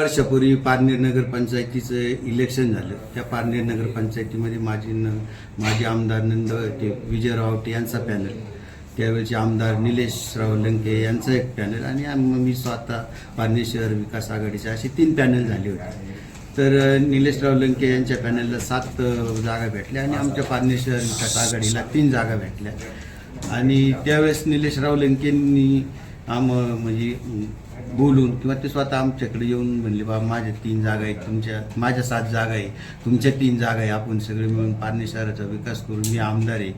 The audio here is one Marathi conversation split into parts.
वर्षापूर्वी पारनेर नगर पंचायतीचं इलेक्शन झालं. त्या पारनेर नगर पंचायतीमध्ये माझी न माझे आमदार नंद ते विजय रावटे यांचा पॅनल त्यावेळेचे आमदार निलेशराव लंके यांचा एक पॅनल आणि मी स्वतः पारनेर शहर विकास आघाडीचे असे तीन पॅनल झाले होते. तर निलेशराव लंके यांच्या पॅनलला सात जागा भेटल्या आणि आमच्या पारनेर शहर विकास आघाडीला तीन जागा भेटल्या. आणि त्यावेळेस निलेशराव लंकेंनी आम म्हणजे बोलून किंवा ते स्वतः आमच्याकडे येऊन म्हणले बाबा माझ्या तीन जागा आहेत तुमच्या माझ्या सात जागा आहे तुमच्या तीन जागा आहे आपण सगळे मिळून पारणे शहराचा विकास करू मी आमदार आहे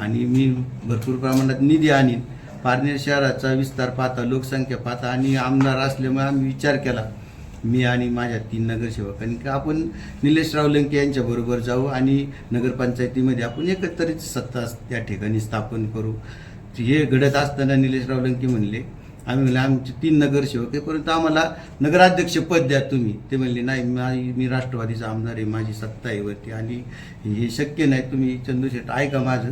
आणि मी भरपूर प्रमाणात निधी आणीन. पारनेर शहराचा विस्तार पाहता लोकसंख्या पाहता आणि आमदार असल्यामुळे आम्ही विचार केला मी आणि माझ्या तीन नगरसेवकांनी की आपण निलेशराव लंके यांच्याबरोबर जाऊ आणि नगरपंचायतीमध्ये आपण एकत्रित सत्ता त्या ठिकाणी स्थापन करू. हे घडत असताना निलेशराव लंके म्हणले आम्ही म्हणले आमचे तीन नगरसेवक आहे. परंतु आम्हाला नगराध्यक्ष पद द्या तुम्ही. ते म्हणले नाही माझी मी राष्ट्रवादीचा आमदार आहे माझी सत्ता आहे वरती आणि हे शक्य नाही. तुम्ही चंद्रशेठ ऐका माझं.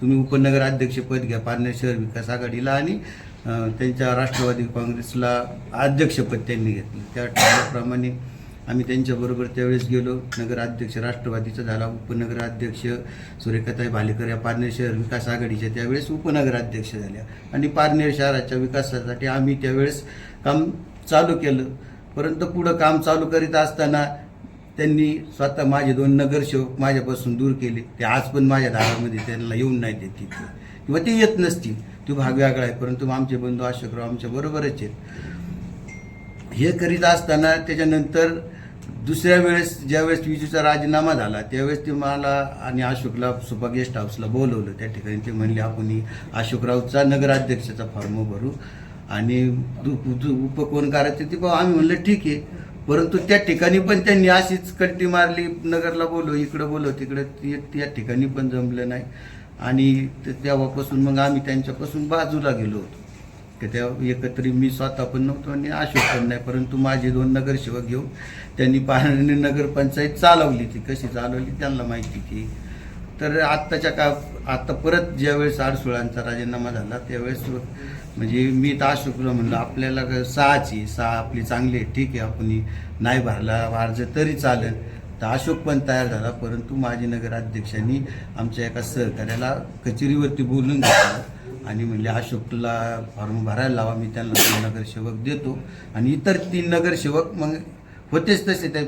तुम्ही उपनगराध्यक्ष पद घ्या पारनेर शहर विकास आघाडीला आणि त्यांच्या राष्ट्रवादी काँग्रेसला अध्यक्षपद त्यांनी घेतलं. त्या ठरल्याप्रमाणे आम्ही त्यांच्याबरोबर त्यावेळेस गेलो. नगराध्यक्ष राष्ट्रवादीचा झाला उपनगराध्यक्ष सुरेखाताई भालेकर या पारनेर शहर विकास आघाडीच्या त्यावेळेस उपनगराध्यक्ष झाल्या. आणि पारनेर शहराच्या विकासासाठी आम्ही त्यावेळेस काम चालू केलं. परंतु पुढं काम चालू करीत असताना त्यांनी स्वतः माझे दोन नगरसेवक माझ्यापासून दूर केले. ते आज पण माझ्या दारामध्ये त्यांना येऊन नाही देत तिथे. किंवा ते येत नसतील. तो भाग वेगळा आहे. परंतु आमचे बंधू अशोकराव आमच्या बरोबरच आहेत. हे करीत असताना त्याच्यानंतर दुसऱ्या वेळेस ज्यावेळेस विजूचा राजीनामा झाला त्यावेळेस ते मला आणि अशोकला सुपा गेस्ट हाऊसला बोलवलं. त्या ठिकाणी ते म्हणले आपण अशोकरावचा नगराध्यक्षाचा फॉर्म भरू आणि उपकोण दु- करायचं ते पाहू आम्ही म्हणलं ठीक आहे. परंतु त्या ठिकाणी पण त्यांनी अशीच कट्टी मारली नगरला बोलव इकडं बोलव तिकडं ते- त्या ठिकाणी पण जमलं नाही. आणि तेव्हापासून मग आम्ही त्यांच्यापासून बाजूला गेलो होतो. त्या एकत्री मी स्वतः पण नव्हतो आणि अशोक पण नाही परंतु माझे दोन नगरसेवक घेऊन त्यांनी पाहणे नगरपंचायत चालवली ती. कशी चालवली त्यांना माहिती की तर आत्ताच्या का आत्ता परत ज्यावेळेस आडसुळांचा राजीनामा झाला त्यावेळेस म्हणजे मी तर अशोकला म्हणलं आपल्याला सहाची सहा आपली चांगली आहे ठीक आहे आपण नाही भरला अर्ज तरी चालेल. तर अशोक पण तयार झाला परंतु माजी नगराध्यक्षांनी आमच्या एका सहकार्याला कचेरीवरती बोलून घेतलं. आणि म्हणजे हा शुक्ला फॉर्म भरायला लावा मी त्यांना नगरसेवक देतो. आणि इतर तीन नगरसेवक मग होतेच तसे ते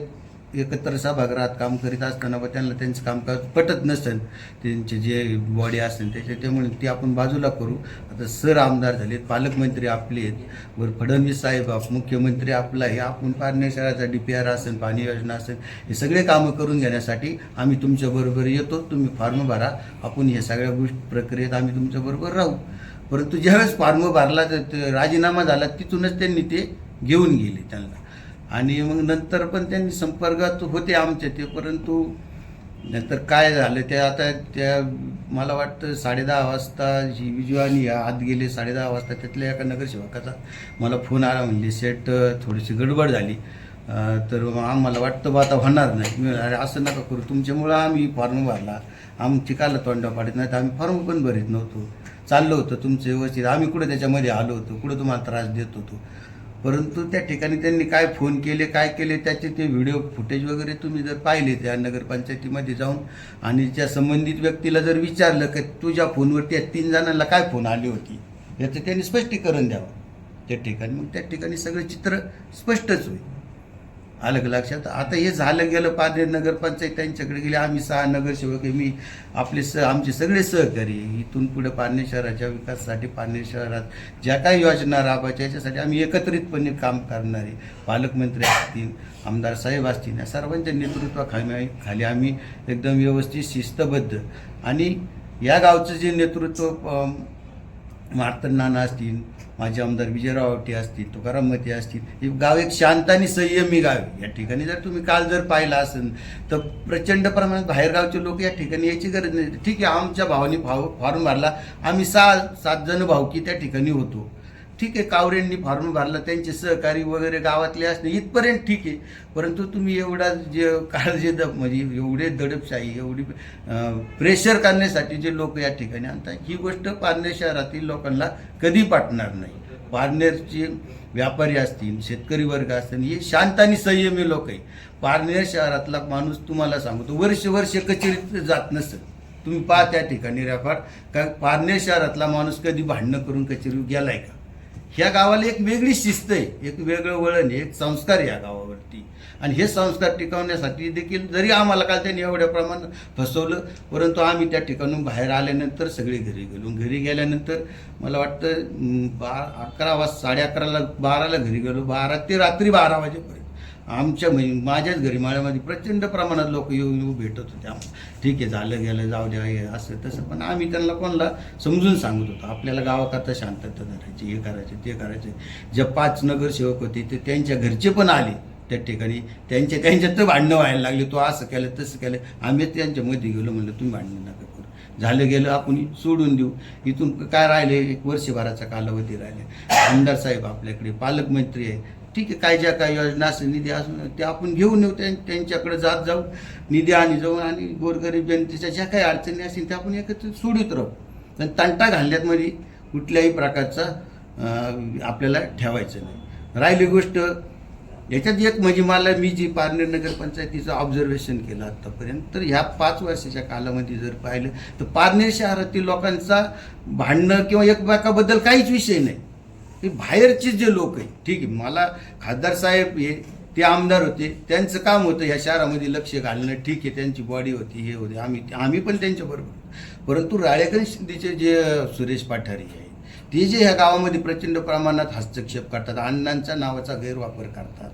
एकत्र सभागृहात काम करीत असताना व त्यांना त्यांचं कामकाज पटत नसेल त्यांचे जे बॉडी असेल त्याच्या त्यामुळे ती आपण बाजूला करू. आता सर आमदार झालेत पालकमंत्री आपले आहेत. वर फडणवीस साहेब आप- मुख्यमंत्री आपला आहे. आपण पारनेर डी पी आर असेल पाणी योजना असेल हे सगळे कामं करून घेण्यासाठी आम्ही तुमच्याबरोबर येतो. तुम्ही फॉर्म भरा. आपण ह्या सगळ्या गोष्टी प्रक्रियेत आम्ही तुमच्याबरोबर राहू. परंतु ज्यावेळेस फॉर्म भरला तर ते राजीनामा झाला तिथूनच त्यांनी ते घेऊन गेले त्यांना. आणि मग नंतर पण त्यांनी संपर्कात होते आमचे ते परंतु नंतर काय झालं ते आता त्या मला वाटतं साडेदहा वाजता ही विजू आणि या आत गेले साडेदहा वाजता त्यातल्या एका नगरसेवकाचा मला फोन आला म्हणजे सेट थोडीशी गडबड झाली. तर मग आम्हाला वाटतं बा आता होणार नाही. अरे असं नका करू तुमच्यामुळं आम्ही फॉर्म भरला आमची काला तोंडा पाडत नाही तर आम्ही फॉर्म पण भरत नव्हतो. चाललो होतं तुमचं व्यवस्थित आम्ही कुठं त्याच्यामध्ये आलो होतो कुठं तुम्हाला त्रास देत होतो? परंतु त्या ठिकाणी त्यांनी काय फोन केले काय केले त्याचे ते व्हिडिओ फुटेज वगैरे तुम्ही जर पाहिले त्या नगरपंचायतीमध्ये जाऊन आणि त्या संबंधित व्यक्तीला जर विचारलं की तुझ्या फोनवरती या तीन जणांना काय फोन आली होती याचं त्यांनी स्पष्टीकरण द्यावं. त्या ठिकाणी मग त्या ठिकाणी सगळं चित्र स्पष्टच होईल. आलं का लक्षात? आता हे झालं गेलं पारनेर नगरपंचायत त्यांच्याकडे गेले. आम्ही सहा नगरसेवक मी आपले स आमचे सगळे सहकारी इथून पुढे पारनेर शहराच्या विकासासाठी पारनेर शहरात ज्या काही योजना राबवायच्या याच्यासाठी आम्ही एकत्रितपणे काम करणारे पालकमंत्री असतील आमदार साहेब असतील या सर्वांच्या नेतृत्वाखाली खाली आम्ही एकदम व्यवस्थित शिस्तबद्ध. आणि या गावचं जे नेतृत्व अं, मार्तन नाना असतील माझे आमदार विजयराव आवटे असतील तुकाराम मते असतील हे गाव एक शांत आणि संयमी गाव आहे. या ठिकाणी जर तुम्ही काल जर पाहिला असेल तर प्रचंड प्रमाणात बाहेरगावचे लोक या ठिकाणी याची गरज नाही. ठीक आहे आमच्या भावाने भाव फॉर्म भरला. आम्ही सहा सात जण भावकी त्या ठिकाणी होतो. ठीक आहे कावरेंनी फॉर्म भरला त्यांचे सहकारी वगैरे गावातले असणे इथपर्यंत ठीक आहे. परंतु तुम्ही एवढा जे काळजी दप द म्हणजे एवढे दडपशाही एवढी प्रेशर करण्यासाठी जे लोक या ठिकाणी आणतात ही गोष्ट पारनेर शहरातील लोकांना कधी पाठणार नाही. पारनेरचे व्यापारी असतील शेतकरी वर्ग असतील हे शांत आणि संयमी लोक आहे पारनेर शहरातला माणूस तुम्हाला सांगतो वर्ष वर्ष कचेरीत जात नसत तुम्ही पहा त्या ठिकाणी रेफार का पारनेर शहरातला माणूस कधी भांडणं करून कचेरी गेलाय का? ह्या गावाला एक वेगळी शिस्त आहे एक वेगळं वळण एक संस्कार आहे या गावावरती. आणि हे संस्कार टिकवण्यासाठी देखील जरी आम्हाला काल त्यांनी एवढ्या प्रमाणात फसवलं परंतु आम्ही त्या ठिकाणून बाहेर आल्यानंतर सगळे घरी गेलो. घरी गेल्यानंतर मला वाटतं बा अकरा वाज साडे अकराला बाराला घरी गेलो. बारा ते रात्री बारा वाजेपर्यंत. आमच्या म्हणजे माझ्याच घरी माळ्यामध्ये प्रचंड प्रमाणात लोक येऊन येऊ भेटत होते. आम्हाला ठीक आहे झालं गेलं जाऊ द्या हे असं तसं. पण आम्ही त्यांना कोणाला समजून सांगत होतो. आपल्याला गावाकरता शांतता धरायची हे करायचं ते करायचं. जे पाच नगरसेवक होते ते त्यांच्या घरचे पण आले त्या ठिकाणी. त्यांच्या त्यांच्यात भांडणं व्हायला लागले. तो असं केलं तसं केलं. आम्ही त्यांच्यामध्ये गेलो म्हणलं तुम्ही भांडणं नका करू. झालं गेलं आपण सोडून देऊ. इथून काय राहिले? एक वर्षभराचा कालावधी राहिले. आमदार साहेब आपल्याकडे पालकमंत्री आहे. ठीक आहे काय ज्या काय योजना असेल निधी असून ते आपण घेऊन येऊ त्यांच्याकडे जात जाऊ निधी आणि जाऊन आणि गोरगरीब जनतेच्या ज्या काही अडचणी असतील त्या आपण एकत्र सोडित राहू. पण तंटा घालण्यात मध्ये कुठल्याही प्रकारचा आपल्याला ठेवायचं नाही. राहिली गोष्ट याच्यात एक म्हणजे मला मी जी पारनेर नगर पंचायतीचं ऑब्झर्वेशन केलं आत्तापर्यंत तर ह्या पाच वर्षाच्या कालामध्ये जर पाहिलं तर पारनेर शहरातील लोकांचा भांडणं किंवा एकमेकाबद्दल काहीच विषय नाही. ते बाहेरचे जे लोक आहे ठीक आहे मला खासदार साहेब हे ते आमदार होते त्यांचं काम होतं ह्या शहरामध्ये लक्ष घालणं ठीक आहे त्यांची बॉडी होती हे होते आम्ही आम्ही पण त्यांच्याबरोबर परंतु राळेकर शिंदेचे जे सुरेश पाठारी आहे ते जे ह्या गावामध्ये प्रचंड प्रमाणात हस्तक्षेप करतात अण्णांच्या नावाचा गैरवापर करतात.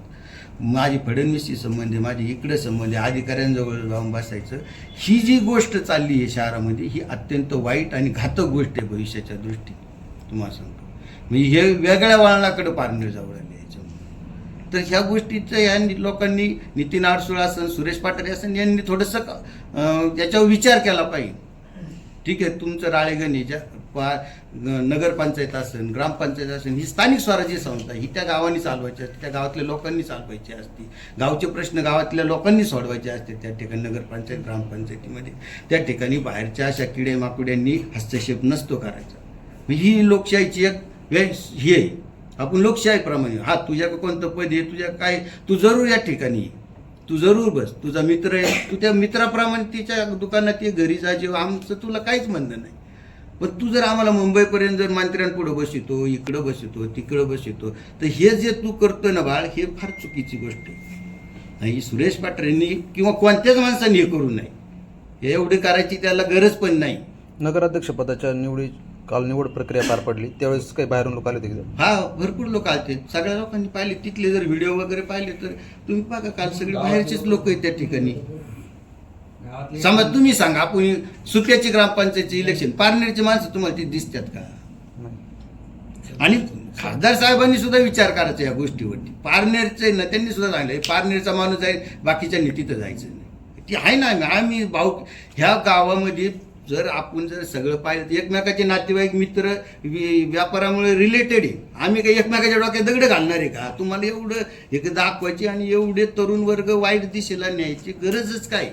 माझी फडणवीसशी संबंध आहे माझी इकडे संबंध आहे अधिकाऱ्यांजवळ जाऊन बसायचं. ही जी गोष्ट चालली आहे शहरामध्ये ही अत्यंत वाईट आणि घातक गोष्ट आहे भविष्याच्या दृष्टीने. तुम्हाला सांगतो. म्हणजे हे वेगळ्या वळणाकडे पारणे जाऊ राहिले याच्यामुळे तर ह्या गोष्टीचं या लोकांनी नितीन आडसुळ असन सुरेश पाटारे असन यांनी थोडंसं याच्यावर विचार केला पाहिजे. ठीक आहे तुमचं राळेगण ज्या पा नगरपंचायत असेल ग्रामपंचायत असेल ही स्थानिक स्वराज्य संस्था ही त्या गावांनी चालवायची असते त्या गावातल्या लोकांनी चालवायची असते. गावचे प्रश्न गावातल्या लोकांनी सोडवायचे असते. त्या ठिकाणी नगरपंचायत ग्रामपंचायतीमध्ये. त्या ठिकाणी बाहेरच्या अशा किडे माकुड्यांनी हस्तक्षेप नसतो करायचा. ही लोकशाहीची एक वे- हे. आपण लोकशाहीप्रमाणे हा तुझ्या कोणतं पद आहे तुझ्या काय तू जरूर या ठिकाणी ये. तू जरूर बस. तुझा मित्र आहे. तू त्या मित्राप्रमाणे तिच्या दुकानात ये घरी जा जेव्हा आमचं तुला काहीच म्हणणं नाही. पण तू जर आम्हाला मुंबईपर्यंत जर मंत्र्यानपुढं बस येतो इकडं बसवतो तिकडं बसवतो तर हे जे तू करतोय ना बाळ हे फार चुकीची गोष्ट आहे. नाही सुरेश पाटरेंनी किंवा कोणत्याच माणसाने हे करू नये. हे एवढे करायची त्याला गरज पण नाही. नगराध्यक्षपदाच्या निवडी काल निवड प्रक्रिया पार पडली त्यावेळेस काही बाहेरून लोक आले होते? हा भरपूर लोक आले सगळ्या लोकांनी पाहिले तिथले जर व्हिडिओ वगैरे पाहिले तर तुम्ही बघा काल सगळे बाहेरचेच लोक आहेत त्या ठिकाणी समज तुम्ही सांगा आपण सुप्याची ग्रामपंचायतचे इलेक्शन पारनेरची माणसं तुम्हाला ती दिसतात का. आणि खासदार साहेबांनी सुद्धा विचार करायचा या गोष्टीवरती पारनेरचे ना त्यांनी सुद्धा सांगितलं पारनेरचा माणूस आहे बाकीच्या तिथं जायचं नाही ती आहे ना आम्ही भाऊ ह्या गावामध्ये जर आपण जर सगळं पाहिलं तर एकमेकाचे नातेवाईक मित्र वि- व्यापारामुळे रिलेटेड आहे. आम्ही काही एकमेकाच्या डोक्यात दगड घालणार आहे का? तुम्हाला एवढं एक दाखवायची आणि एवढे तरुण वर्ग वाईट दिशेला न्यायची गरजच काय?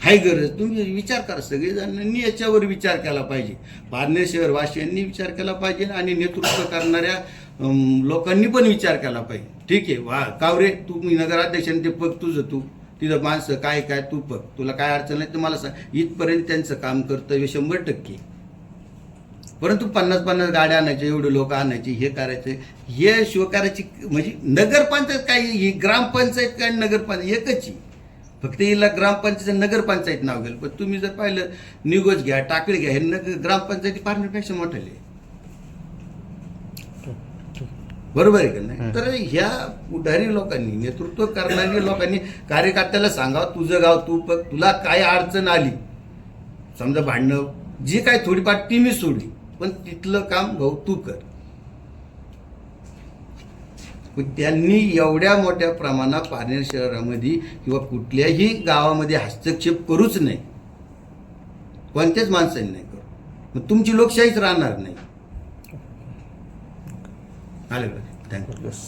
हाय गरज. तुम्ही विचार करा सगळेजणांनी याच्यावर विचार केला पाहिजे. पारनेर शहर वाशियांनी विचार केला पाहिजे आणि नेतृत्व करणाऱ्या लोकांनी पण विचार केला पाहिजे. ठीक आहे. वा कावरे तू मी नगराध्यक्षांनी ते पग तुझं तू. तिथं माणसं काय काय तू बघ. तुला काय अडचण नाही तर मला सांग. इथपर्यंत त्यांचं काम कर्तव्य शंभर टक्के. परंतु पन्नास पन्नास गाड्या आणायचे एवढे लोक आणायचे हे करायचे. हे शिवकाराची म्हणजे नगरपंचायत काय ही ग्रामपंचायत काय नगरपंचायत एकच आहे. फक्त हिला ग्रामपंचायत नगरपंचायत नाव गेलं. पण तुम्ही जर पाहिलं निगोज घ्या टाकळी घ्या हे नगर ग्रामपंचायती मोठं आहे. बरोबर आहे का नाही? तर ह्या पुढारी लोकांनी नेतृत्व करणारी लोकांनी कार्यकर्त्याला सांगावं तुझं गाव तू तुला काय अडचण आली? समजा भांडणं जी काय थोडीफार ती मी सोडली पण तिथलं काम भाऊ तू कर. पण त्यांनी एवढ्या मोठ्या प्रमाणात पारनेर शहरामध्ये किंवा कुठल्याही गावामध्ये हस्तक्षेप करूच नाही कोणत्याच माणसांनी नाही करू. मग तुमची लोकशाहीच राहणार नाही. आलं का थँक्यू Yes.